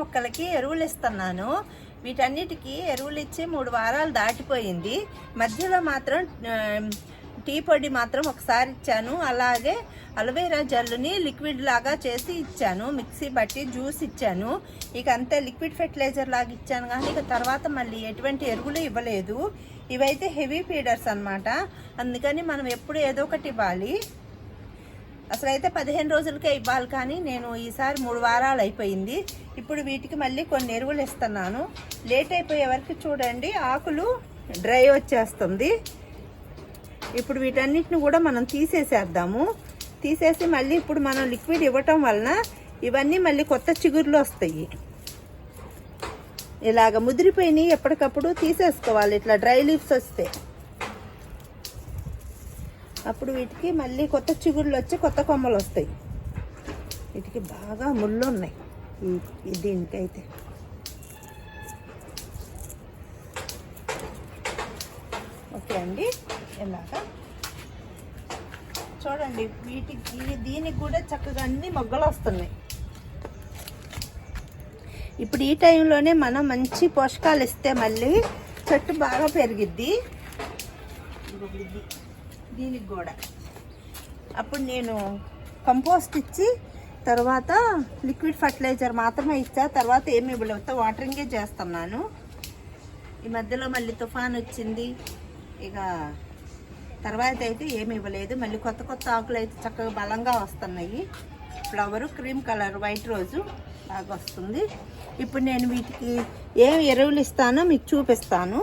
మొక్కలకి ఎరువులు ఇస్తున్నాను. వీటన్నిటికీ ఎరువులు ఇచ్చి మూడు వారాలు దాటిపోయింది. మధ్యలో మాత్రం టీ పొడి మాత్రం ఒకసారి ఇచ్చాను. అలాగే అలోవేరా జల్లుని లిక్విడ్ లాగా చేసి ఇచ్చాను. మిక్సీ బట్టి జ్యూస్ ఇచ్చాను. ఇక అంతే లిక్విడ్ ఫెర్టిలైజర్ లాగా ఇచ్చాను. కానీ ఇక తర్వాత మళ్ళీ ఎటువంటి ఎరువులు ఇవ్వలేదు. ఇవైతే హెవీ ఫీడర్స్ అన్నమాట. అందుకని మనం ఎప్పుడు ఏదో ఒకటి ఇవ్వాలి. అసలు అయితే పదిహేను రోజులకే ఇవ్వాలి కానీ నేను ఈసారి మూడు వారాలు అయిపోయింది. ఇప్పుడు వీటికి మళ్ళీ కొన్ని ఎరువులు ఇస్తున్నాను. లేట్ అయిపోయే వరకు చూడండి ఆకులు డ్రై వచ్చేస్తుంది. ఇప్పుడు వీటన్నిటిని కూడా మనం తీసేసేద్దాము. తీసేసి మళ్ళీ ఇప్పుడు మనం లిక్విడ్ ఇవ్వటం వలన ఇవన్నీ మళ్ళీ కొత్త చిగుర్లు వస్తాయి. ఇలాగ ముదిరిపోయినాయి ఎప్పటికప్పుడు తీసేసుకోవాలి. ఇట్లా డ్రై లీవ్స్ వస్తే. అప్పుడు వీటికి మళ్ళీ కొత్త చిగుళ్ళు వచ్చి కొత్త కొమ్మలు వస్తాయి. వీటికి బాగా ముళ్ళు ఉన్నాయి. ఈ- దీనికైతే. ఓకే అండి. ఇలాగా చూడండి వీటికి దీనికి కూడా చక్కగా అన్ని మొగ్గలు వస్తున్నాయి. ఇప్పుడు ఈ టైంలోనే మనం మంచి పోషకాలు ఇస్తే మళ్ళీ చెట్టు బాగా పెరిగిద్ది. దీనికి కూడా. అప్పుడు నేను కంపోస్ట్ ఇచ్చి తర్వాత లిక్విడ్ ఫర్టిలైజర్ మాత్రమే ఇచ్చా. తర్వాత ఏమి ఇవ్వలేదు. వాటరింగే చేస్తున్నాను. ఈ మధ్యలో మళ్ళీ తుఫాన్ వచ్చింది. ఇక తర్వాత అయితే ఏమి ఇవ్వలేదు. మళ్ళీ కొత్త కొత్త ఆకులు అయితే చక్కగా బలంగా వస్తున్నాయి. ఫ్లవరు క్రీమ్ కలర్ వైట్ రోజు బాగా వస్తుంది. ఇప్పుడు నేను వీటికి ఏం ఎరువులు ఇస్తానో మీకు చూపిస్తాను.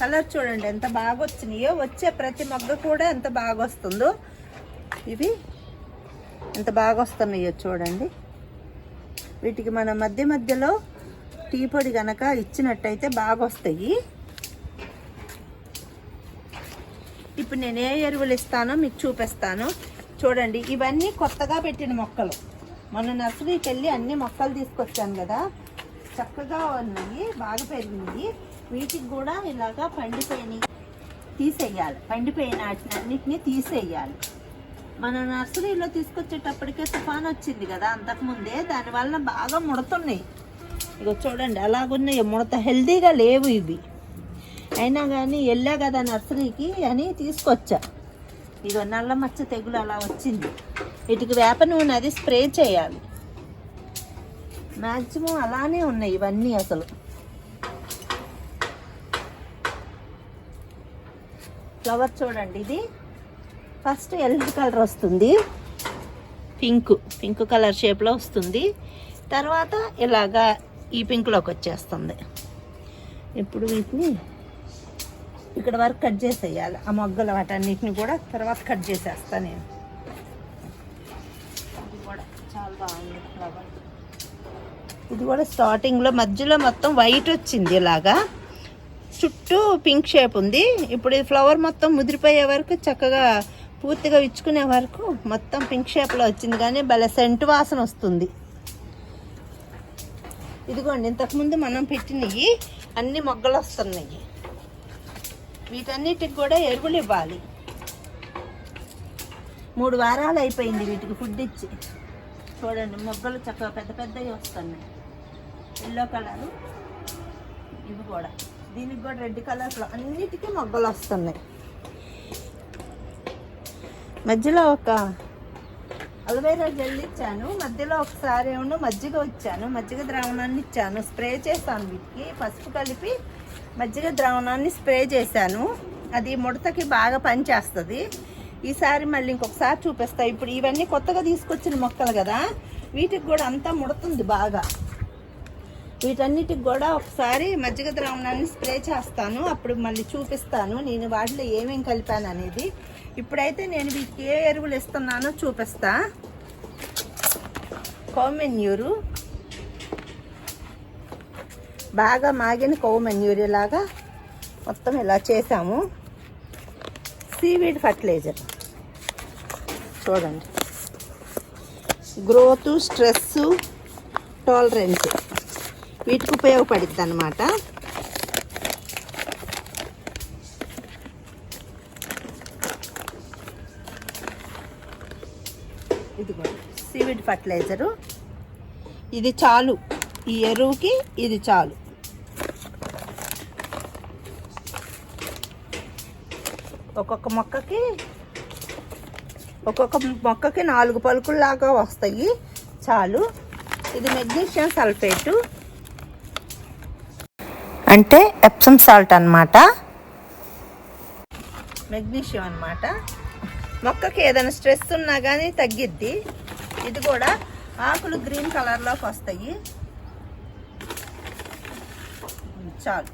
కలర్ చూడండి ఎంత బాగా వచ్చినాయో వచ్చే ప్రతి మొగ్గ కూడా ఎంత బాగా వస్తుందో ఇవి ఎంత బాగా వస్తున్నాయో చూడండి. వీటికి మన మధ్య మధ్యలో టీ పొడి కనుక ఇచ్చినట్టయితే బాగా వస్తాయి ఇప్పుడు నేను ఏ ఎరువులు ఇస్తానో మీకు చూపిస్తాను. చూడండి ఇవన్నీ కొత్తగా పెట్టిన మొక్కలు. మొన్న నర్సరీకి వెళ్ళి అన్ని మొక్కలు తీసుకొచ్చాను కదా. చక్కగా ఉన్నాయి బాగా పెరిగింది. వీటికి కూడా ఇలాగా పండిపోయినాయి తీసేయాలి. పండిపోయిన వాటిని అన్నిటినీ తీసేయాలి. మన నర్సరీలో తీసుకొచ్చేటప్పటికే తుఫాన్ వచ్చింది కదా అంతకుముందే దానివల్ల బాగా ముడుతున్నాయి. ఇగో చూడండి అలాగున్నాయి. ముడత హెల్దీగా లేవు ఇవి. అయినా కానీ వెళ్ళా కదా నర్సరీకి అని తీసుకొచ్చా. ఇగో నల్ల మచ్చ తెగులు అలా వచ్చింది. వీటికి వేప నూనె అది స్ప్రే చేయాలి. మ్యాక్సిమం అలానే ఉన్నాయి ఇవన్నీ అసలు. ఫ్లవర్ చూడండి ఇది. ఫస్ట్ ఎల్లో కలర్ వస్తుంది. పింక్ పింక్ కలర్ షేప్లో వస్తుంది. తర్వాత ఇలాగా ఈ పింక్లోకి వచ్చేస్తుంది. ఇప్పుడు వీటిని ఇక్కడ వరకు కట్ చేసేయాలి. ఆ మొగ్గలు వాటన్నిటిని కూడా తర్వాత కట్ చేసేస్తా నేను. ఇది కూడా చాలా బాగుంది ఫ్లవర్. ఇది కూడా స్టార్టింగ్లో మధ్యలో మొత్తం వైట్ వచ్చింది ఇలాగా. చుట్టూ పింక్ షేప్ ఉంది. ఇప్పుడు ఈ ఫ్లవర్ మొత్తం ముదిరిపోయే వరకు చక్కగా పూర్తిగా ఇచ్చుకునే వరకు మొత్తం పింక్ షేప్లో వచ్చింది. కానీ భలే సెంటు వాసన వస్తుంది. ఇదిగోండి ఇంతకుముందు మనం పెట్టినవి అన్ని మొగ్గలు వస్తున్నాయి. వీటన్నిటికి కూడా ఎరువులు ఇవ్వాలి. మూడు వారాలు అయిపోయింది వీటికి ఫుడ్ ఇచ్చి. చూడండి మొగ్గలు చక్కగా పెద్ద పెద్దవి వస్తున్నాయి. ఎల్లో కలరు ఇవి కూడా. దీనికి కూడా రెడ్ కలర్లో అన్నిటికీ మొగ్గలు వస్తున్నాయి. మధ్యలో ఒక అలవేరా జెల్ ఇచ్చాను. మధ్యలో ఒకసారి ఏమో మజ్జిగ ఇచ్చాను. మజ్జిగ ద్రావణాన్ని ఇచ్చాను. స్ప్రే చేశాను వీటికి. పసుపు కలిపి మజ్జిగ ద్రావణాన్ని స్ప్రే చేశాను. అది ముడతకి బాగా పనిచేస్తుంది. ఈసారి మళ్ళీ ఇంకొకసారి చూపిస్తా. ఇప్పుడు ఇవన్నీ కొత్తగా తీసుకొచ్చిన మొక్కలు కదా వీటికి కూడా అంతా ముడుతుంది బాగా. వీటన్నిటికి కూడా ఒకసారి మజ్జిగ ద్రావణాన్ని స్ప్రే చేస్తాను. అప్పుడు మళ్ళీ చూపిస్తాను. నేను వాటిలో ఏమేమి కలిపాను అనేది. ఇప్పుడైతే నేను వీటికి ఏ ఎరువులు ఇస్తున్నానో చూపిస్తా. కోమెన్యూరు బాగా మాగిన కోమెన్యూర్ ఇలాగా మొత్తం ఇలా చేసాము సీవీడ్ ఫర్టిలైజర్. చూడండి. Growth stress tolerance. వీటికి ఉపయోగపడుద్ది అనమాట ఇదిగో సీవిడ్ ఫర్టిలైజరు ఇది చాలు. ఈ ఎరువుకి ఇది చాలు. ఒక్కొక్క మొక్కకి ఒక్కొక్క మొక్కకి నాలుగు పలుకుల్లాగా వస్తాయి. చాలు. ఇది మెగ్నీషియం సల్ఫేటు. అంటే ఎప్సమ్ సాల్ట్ అన్నమాట. మెగ్నీషియం అన్నమాట. మొక్కకి ఏదైనా స్ట్రెస్ ఉన్నా కానీ తగ్గిద్ది. ఇది కూడా ఆకులు గ్రీన్ కలర్లోకి వస్తాయి. చాలు.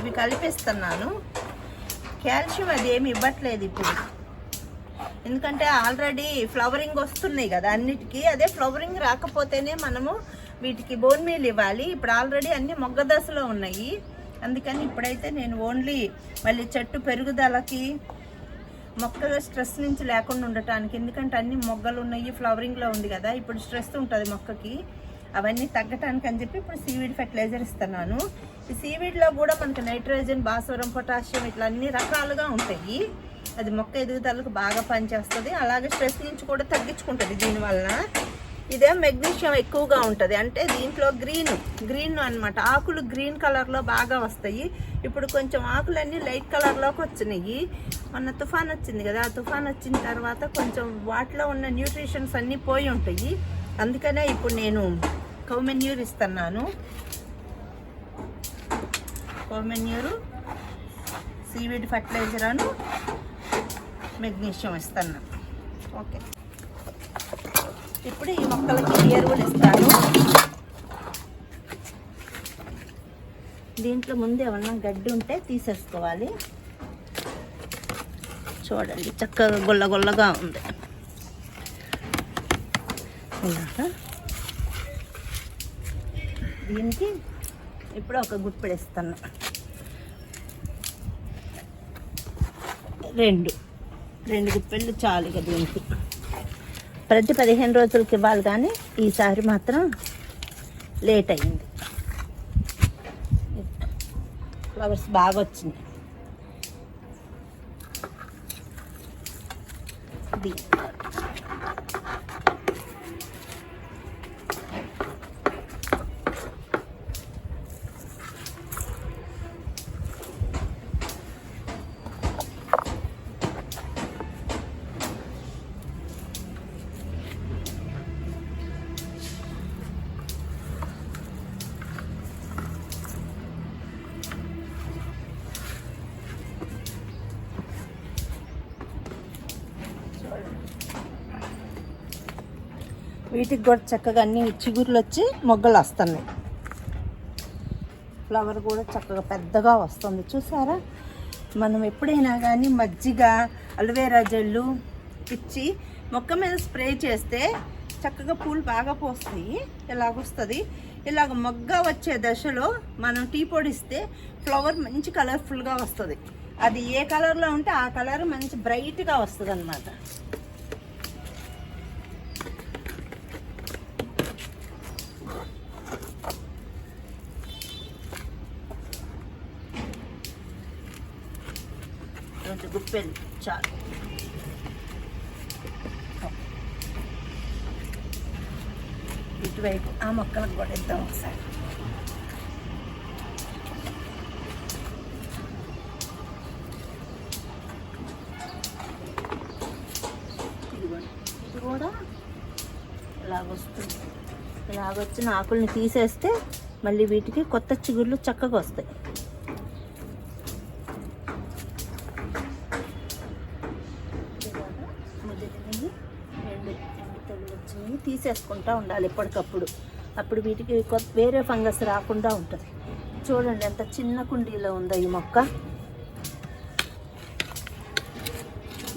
ఇవి కలిపిస్తున్నాను. కాల్షియం అది ఏమి ఇవ్వట్లేదు ఇప్పుడు. ఎందుకంటే ఆల్రెడీ ఫ్లవరింగ్ వస్తున్నాయి కదా అన్నిటికీ. అదే ఫ్లవరింగ్ రాకపోతేనే మనము వీటికి బోన్ మీల్ ఇవ్వాలి. ఇప్పుడు ఆల్రెడీ అన్ని మొగ్గ దశలో ఉన్నాయి. అందుకని ఇప్పుడైతే నేను ఓన్లీ మళ్ళీ చెట్టు పెరుగుదలకి మొక్కల స్ట్రెస్ నుంచి లేకుండా ఉండటానికి ఎందుకంటే అన్ని మొగ్గలు ఉన్నాయి ఫ్లవరింగ్లో ఉంది కదా ఇప్పుడు స్ట్రెస్ ఉంటుంది మొక్కకి. అవన్నీ తగ్గటానికి అని చెప్పి ఇప్పుడు సీవీడ్ ఫెర్టిలైజర్ ఇస్తున్నాను. ఈ సీవీడ్లో కూడా మనకు నైట్రోజన్ భాస్వరం పొటాషియం ఇట్లా అన్ని రకాలుగా ఉంటాయి. అది మొక్క ఎదుగుదలకు బాగా పనిచేస్తుంది. అలాగే స్ట్రెస్ నుంచి కూడా తగ్గించుకుంటుంది దీనివల్ల ఇదే మెగ్నీషియం ఎక్కువగా ఉంటుంది. అంటే దీంట్లో గ్రీన్ గ్రీన్ అన్నమాట. ఆకులు గ్రీన్ కలర్లో బాగా వస్తాయి. ఇప్పుడు కొంచెం ఆకులన్నీ లైట్ కలర్లోకి వచ్చినాయి. మొన్న తుఫాన్ వచ్చింది కదా ఆ తుఫాన్ వచ్చిన తర్వాత కొంచెం వాటిలో ఉన్న న్యూట్రిషన్స్ అన్నీ పోయి ఉంటాయి. అందుకనే ఇప్పుడు నేను కౌమెన్యూర్ ఇస్తున్నాను. కౌమెన్యూరు సీవీడ్ ఫర్టిలైజర్ అను మెగ్నీషియం ఇస్తున్నాను. ఓకే. ఇప్పుడు ఈ మొక్కలకి ఎరువులు ఇస్తాను. దీంట్లో ముందు ఏమన్నా గడ్డి ఉంటే తీసేసుకోవాలి. చూడండి చక్కగా గుల్ల గుల్లగా ఉంది. దీనికి ఇప్పుడు ఒక గుప్పెడు ఇస్తాను రెండు. రెండు గుప్పెళ్ళు చాలు ఇక దీనికి. ప్రతి పదిహేను రోజులకి ఇవ్వాలి కానీ ఈసారి మాత్రం లేట్ అయింది. ఫ్లవర్స్ బాగా వచ్చింది. వీటికి కూడా చక్కగా అన్ని చిగురులు వచ్చి మొగ్గలు వస్తున్నాయి. ఫ్లవర్ కూడా చక్కగా పెద్దగా వస్తుంది. చూసారా? మనం ఎప్పుడైనా కానీ మజ్జిగ అలోవేరా జెల్లు ఇచ్చి మొక్క మీద స్ప్రే చేస్తే చక్కగా పూలు బాగా పోస్తాయి. ఇలాగొస్తుంది ఇలాగ మొగ్గ వచ్చే దశలో మనం టీ పొడిస్తే ఫ్లవర్ మంచి కలర్ఫుల్గా వస్తుంది. అది ఏ కలర్లో ఉంటే ఆ కలర్ మంచి బ్రైట్గా వస్తుంది అనమాట రెండు గుప్పెలు చాలు ఇటువైపు ఆ మొక్కలకు కూడా ఇద్దాం ఒకసారి. ఇది కూడా? ఇలాగొస్తుంది ఇలాగొచ్చిన ఆకుల్ని తీసేస్తే మళ్ళీ వీటికి కొత్త చిగుళ్ళు చక్కగా వస్తాయి. తీసేసుకుంటూ ఉండాలి ఎప్పటికప్పుడు. అప్పుడు వీటికి వేరే ఫంగస్ రాకుండా ఉంటుంది. చూడండి ఎంత చిన్న కుండీలో ఉందో ఈ మొక్క.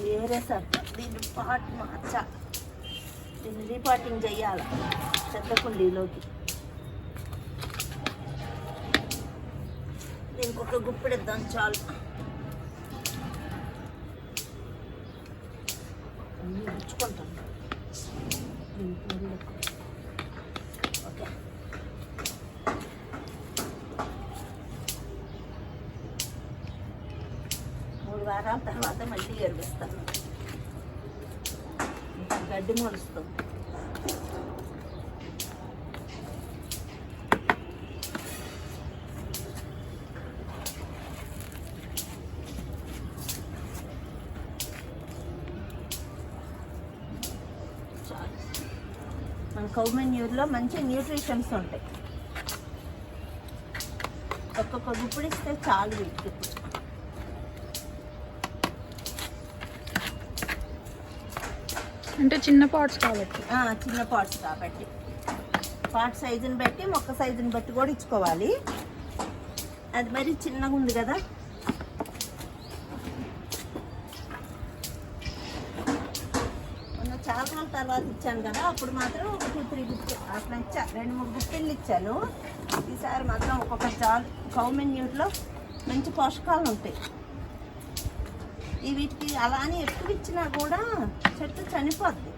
వేరే సార్ దీన్ని పాట్ మార్చా. దీన్ని రీపాటింగ్ చేయాలి పెద్ద కుండీలోకి. దీనికి ఒక గుప్పెడిద్దాం చాలు. అన్నీ ఉంచుకుంటాను మూడు వారాల తర్వాత మళ్ళీ ఎరువిస్తాను ఇంకా గడ్డి మొలుస్తుంది కౌమెన్యూర్లో మంచి న్యూట్రిషన్స్ ఉంటాయి. ఒక్కొక్క గుప్పుడు ఇస్తే చాలు వీటికి. అంటే చిన్న పాట్స్ కాబట్టి. చిన్న పాట్స్ కాబట్టి. పాట్ సైజుని బట్టి మొక్క సైజుని బట్టి కూడా ఇచ్చుకోవాలి. అది మరి చిన్నగా ఉంది కదా. చాలా రోజుల తర్వాత ఇచ్చాను కదా అప్పుడు మాత్రం ఒక టూ త్రీ గుప్పి అట్లా ఇచ్చా రెండు మూడు గుప్పిళ్ళు ఇచ్చాను. ఈసారి మాత్రం ఒక్కొక్క చాలు కౌమెన్యూట్లో మంచి పోషకాలు ఉంటాయి. వీటికి అలానే ఎక్కువ ఇచ్చినా కూడా చెట్టు చనిపోద్ది.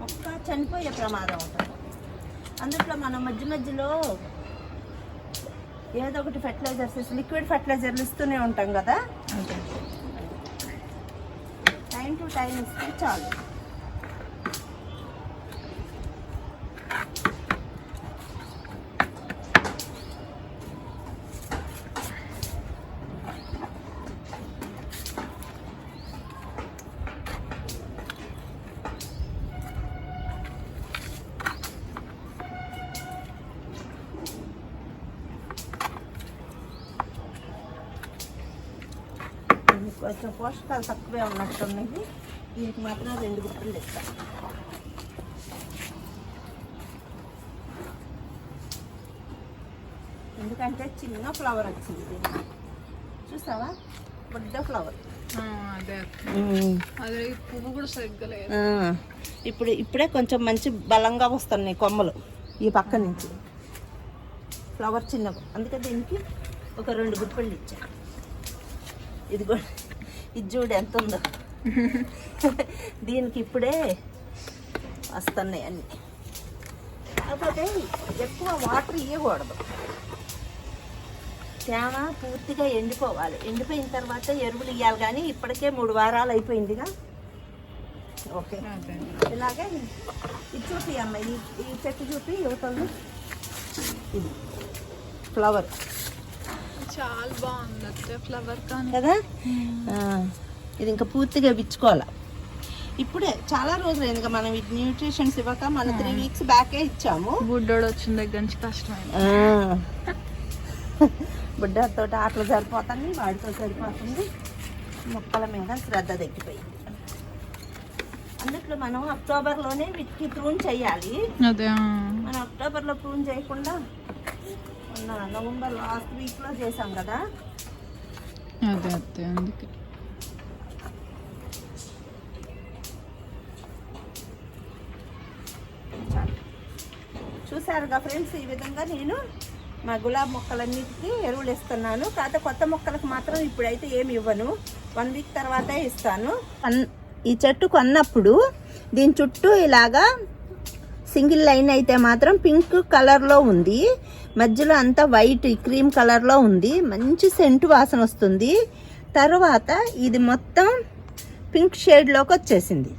మొక్క చనిపోయే ప్రమాదం ఉంటుంది. అందుట్లో మనం మధ్య మధ్యలో ఏదో ఒకటి ఫెర్టిలైజర్స్ లిక్విడ్ ఫెర్టిలైజర్లు ఇస్తూనే ఉంటాం కదా. టైం టు టైం ఇస్తే చాలు దీనికి కొంచెం పోషకాలు తక్కువే ఉన్నట్టున్నాయి దీనికి మాత్రం రెండు గుప్పలు ఇస్తాను ఎందుకంటే చిన్న ఫ్లవర్ వచ్చింది దీనికి. చూసావా? పెద్ద ఫ్లవర్. పువ్వు కూడా సరిగ్గా ఇప్పుడు ఇప్పుడే కొంచెం మంచి బలంగా వస్తున్నాయి కొమ్మలు ఈ పక్క నుంచి. ఫ్లవర్ చిన్నగా. అందుకే దీనికి ఒక రెండు గుప్పళ్ళు ఇచ్చా ఇది కూడా ఇది చూడు ఎంత ఉందో దీనికి ఇప్పుడే వస్తున్నాయి అన్నీ. కాకపోతే ఎక్కువ వాటర్ ఇవ్వకూడదు తేమ పూర్తిగా ఎండిపోవాలి. ఎండిపోయిన తర్వాత ఎరువులు ఇవ్వాలి కానీ ఇప్పటికే మూడు వారాలు అయిపోయిందిగా. ఓకే. ఇలాగే ఇది చూపి అమ్మ. ఈ ఈ చెట్టు చూపి యువతలు ఇది. ఫ్లవర్. చాలా బాగుంది ఫ్లవర్ కదా? ఇది ఇంకా పూర్తిగా విచ్చుకోవాలి? ఇప్పుడే చాలా రోజులు ఇంకా మనం ఇది న్యూట్రిషన్స్ ఇవ్వక మన త్రీ వీక్స్ బ్యాకే ఇచ్చాము. బుడ్డోడు వచ్చిన దగ్గర నుంచి కష్టమైంది. బుడ్డతో ఆటలు సరిపోతుంది వాడితో సరిపోతుంది. మొక్కల మీద శ్రద్ధ తగ్గిపోయింది. అందుట్లో మనం అక్టోబర్లోనే వీటికి ప్రూన్ చేయాలి. మనం అక్టోబర్లో ప్రూన్ చేయకుండా మొన్న నవంబర్ లాస్ట్ వీక్లో చేసాం కదా? అదే అదే అందుకే. చూసారుగా ఫ్రెండ్స్ ఈ విధంగా నేను మా గులాబ్ మొక్కలన్నిటికీ ఎరువులు ఇస్తున్నాను కాకపోతే కొత్త మొక్కలకు మాత్రం ఇప్పుడైతే ఏమి ఇవ్వను. వన్ వీక్ తర్వాతే ఇస్తాను. ఈ చెట్టు కొన్నప్పుడు దీని చుట్టూ ఇలాగా సింగిల్ లైన్ అయితే మాత్రం పింక్ కలర్లో ఉంది. మధ్యలో అంతా వైట్ క్రీమ్ కలర్లో ఉంది. మంచి సెంటు వాసన వస్తుంది. తర్వాత ఇది మొత్తం పింక్ షేడ్లోకి వచ్చేసింది.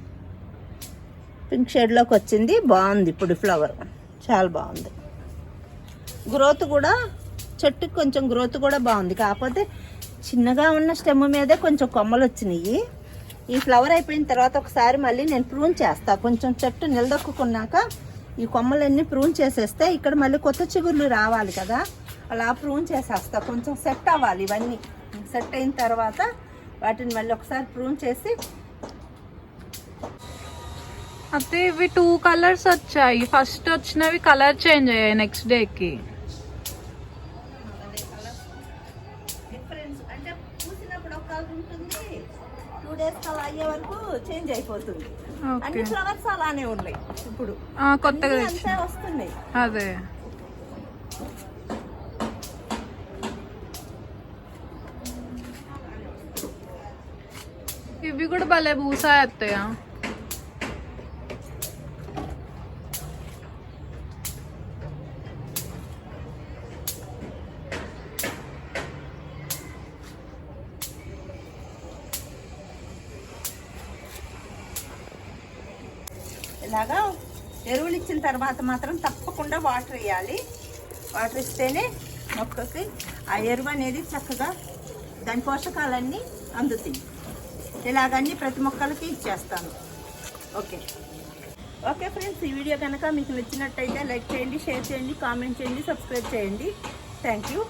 పింక్ షేడ్లోకి వచ్చింది. బాగుంది ఇప్పుడు ఫ్లవర్. చాలా బాగుంది. గ్రోత్ కూడా చెట్టుకి కొంచెం గ్రోత్ కూడా బాగుంది. కాకపోతే చిన్నగా ఉన్న స్టెమ్ మీదే కొంచెం కొమ్మలు వచ్చినాయి. ఈ ఫ్లవర్ అయిపోయిన తర్వాత ఒకసారి మళ్ళీ నేను ప్రూన్ చేస్తా. కొంచెం చెట్టు నిలదొక్కున్నాక ఈ కొమ్మలన్నీ ప్రూన్ చేసేస్తే ఇక్కడ మళ్ళీ కొత్త చిగుర్లు రావాలి కదా. అలా ప్రూన్ చేసేస్తా. కొంచెం సెట్ అవ్వాలి ఇవన్నీ. సెట్ అయిన తర్వాత వాటిని మళ్ళీ ఒకసారి ప్రూన్ చేసి అయితే ఇవి టూ కలర్స్ వచ్చాయి. ఫస్ట్ వచ్చినవి కలర్ చేంజ్ అయ్యాయి నెక్స్ట్ డేకి అయ్యే వరకు చేంజ్ అయిపోతుంది. అన్ని ఫ్లవర్స్ అలానే ఉన్నాయి. ఇప్పుడు కొత్తగా అంతే వస్తున్నాయి. అదే. ఇవి కూడా భలే పూసాయి అత్తయ్య ఇలాగా ఎరువులు ఇచ్చిన తర్వాత మాత్రం తప్పకుండా వాటర్ వేయాలి. వాటర్ ఇస్తేనే మొక్కకి ఆ ఎరువు అనేది చక్కగా దాని పోషకాలన్నీ అందుతాయి. ఇలాగన్నీ ప్రతి మొక్కలకి ఇచ్చేస్తాను. ఓకే. ఓకే ఫ్రెండ్స్ ఈ వీడియో కనుక మీకు నచ్చినట్టయితే లైక్ చేయండి షేర్ చేయండి కామెంట్ చేయండి సబ్స్క్రైబ్ చేయండి. Thank you.